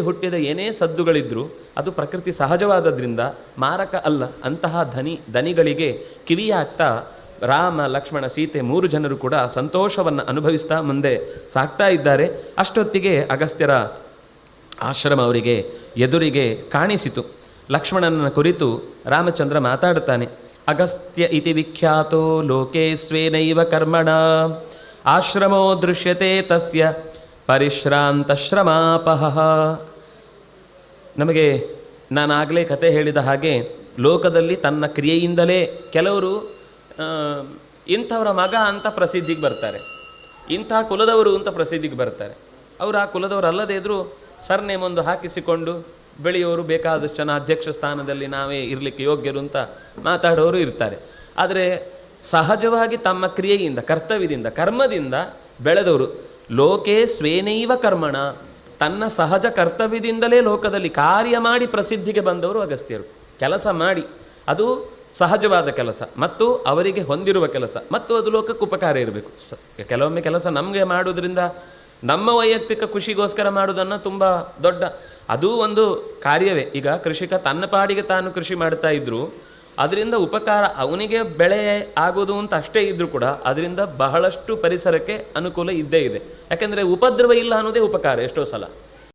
ಹುಟ್ಟಿದ ಏನೇ ಸದ್ದುಗಳಿದ್ರೂ ಅದು ಪ್ರಕೃತಿ ಸಹಜವಾದದ್ರಿಂದ ಮಾರಕ ಅಲ್ಲ. ಅಂತಹ ಧನಿ, ಧನಿಗಳಿಗೆ ಕಿವಿಯಾಗ್ತಾ ರಾಮ, ಲಕ್ಷ್ಮಣ, ಸೀತೆ ಮೂರು ಜನರು ಕೂಡ ಸಂತೋಷವನ್ನು ಅನುಭವಿಸ್ತಾ ಮುಂದೆ ಸಾಕ್ತಾ ಇದ್ದಾರೆ. ಅಷ್ಟೊತ್ತಿಗೆ ಅಗಸ್ತ್ಯರ ಆಶ್ರಮ ಅವರಿಗೆ ಎದುರಿಗೆ ಕಾಣಿಸಿತು. ಲಕ್ಷ್ಮಣನ ಕುರಿತು ರಾಮಚಂದ್ರ ಮಾತಾಡ್ತಾನೆ ಅಗಸ್ತ್ಯ ಇತಿ ವಿಖ್ಯಾತೋ ಲೋಕೇ ಸ್ವೇನೈವ ಕರ್ಮಣ. ಆಶ್ರಮೋ ದೃಶ್ಯತೆ ತಸ್ಯ. ಪರಿಶ್ರಾಂತಶ್ರಮಾಪಹ. ನಮಗೆ ನಾನಾಗಲೇ ಕತೆ ಹೇಳಿದ ಹಾಗೆ ಲೋಕದಲ್ಲಿ ತನ್ನ ಕ್ರಿಯೆಯಿಂದಲೇ ಕೆಲವರು ಇಂಥವರ ಮಗ ಅಂತ ಪ್ರಸಿದ್ಧಿಗೆ ಬರ್ತಾರೆ. ಇಂಥ ಕುಲದವರು ಅಂತ ಪ್ರಸಿದ್ಧಿಗೆ ಬರ್ತಾರೆ. ಅವರು ಆ ಕುಲದವರು ಅಲ್ಲದೇ ಇದ್ದರೂ ಸರ್ನೇಮ್ ಒಂದು ಹಾಕಿಸಿಕೊಂಡು ಬೆಳೆಯೋರು ಬೇಕಾದಷ್ಟು ಜನ ಅಧ್ಯಕ್ಷ ಸ್ಥಾನದಲ್ಲಿ ನಾವೇ ಇರಲಿಕ್ಕೆ ಯೋಗ್ಯರು ಅಂತ ಮಾತಾಡೋರು ಇರ್ತಾರೆ. ಆದರೆ ಸಹಜವಾಗಿ ತಮ್ಮ ಕ್ರಿಯೆಯಿಂದ, ಕರ್ತವ್ಯದಿಂದ, ಕರ್ಮದಿಂದ ಬೆಳೆದವರು ಲೋಕೆ ಸ್ವೇನೈವ ಕರ್ಮಣ. ತನ್ನ ಸಹಜ ಕರ್ತವ್ಯದಿಂದಲೇ ಲೋಕದಲ್ಲಿ ಕಾರ್ಯ ಮಾಡಿ ಪ್ರಸಿದ್ಧಿಗೆ ಬಂದವರು ಅಗಸ್ತ್ಯರು. ಕೆಲಸ ಮಾಡಿ. ಅದು ಸಹಜವಾದ ಕೆಲಸ. ಮತ್ತು ಅವರಿಗೆ ಹೊಂದಿರುವ ಕೆಲಸ. ಮತ್ತು ಅದು ಲೋಕಕ್ಕೆ ಉಪಕಾರ ಇರಬೇಕು. ಕೆಲವೊಮ್ಮೆ ಕೆಲಸ ನಮಗೆ ಮಾಡೋದ್ರಿಂದ ನಮ್ಮ ವೈಯಕ್ತಿಕ ಖುಷಿಗೋಸ್ಕರ ಮಾಡುವುದನ್ನು ತುಂಬ ದೊಡ್ಡ, ಅದೂ ಒಂದು ಕಾರ್ಯವೇ. ಈಗ ಕೃಷಿಕ ತನ್ನ ಪಾಡಿಗೆ ತಾನು ಕೃಷಿ ಮಾಡ್ತಾ ಇದ್ರು ಅದರಿಂದ ಉಪಕಾರ ಅವನಿಗೆ ಬೆಳೆ ಆಗೋದು ಅಂತ ಅಷ್ಟೇ ಇದ್ರೂ ಕೂಡ ಅದರಿಂದ ಬಹಳಷ್ಟು ಪರಿಸರಕ್ಕೆ ಅನುಕೂಲ ಇದ್ದೇ ಇದೆ. ಯಾಕೆಂದರೆ ಉಪದ್ರವ ಇಲ್ಲ ಅನ್ನೋದೇ ಉಪಕಾರ ಎಷ್ಟೋ ಸಲ.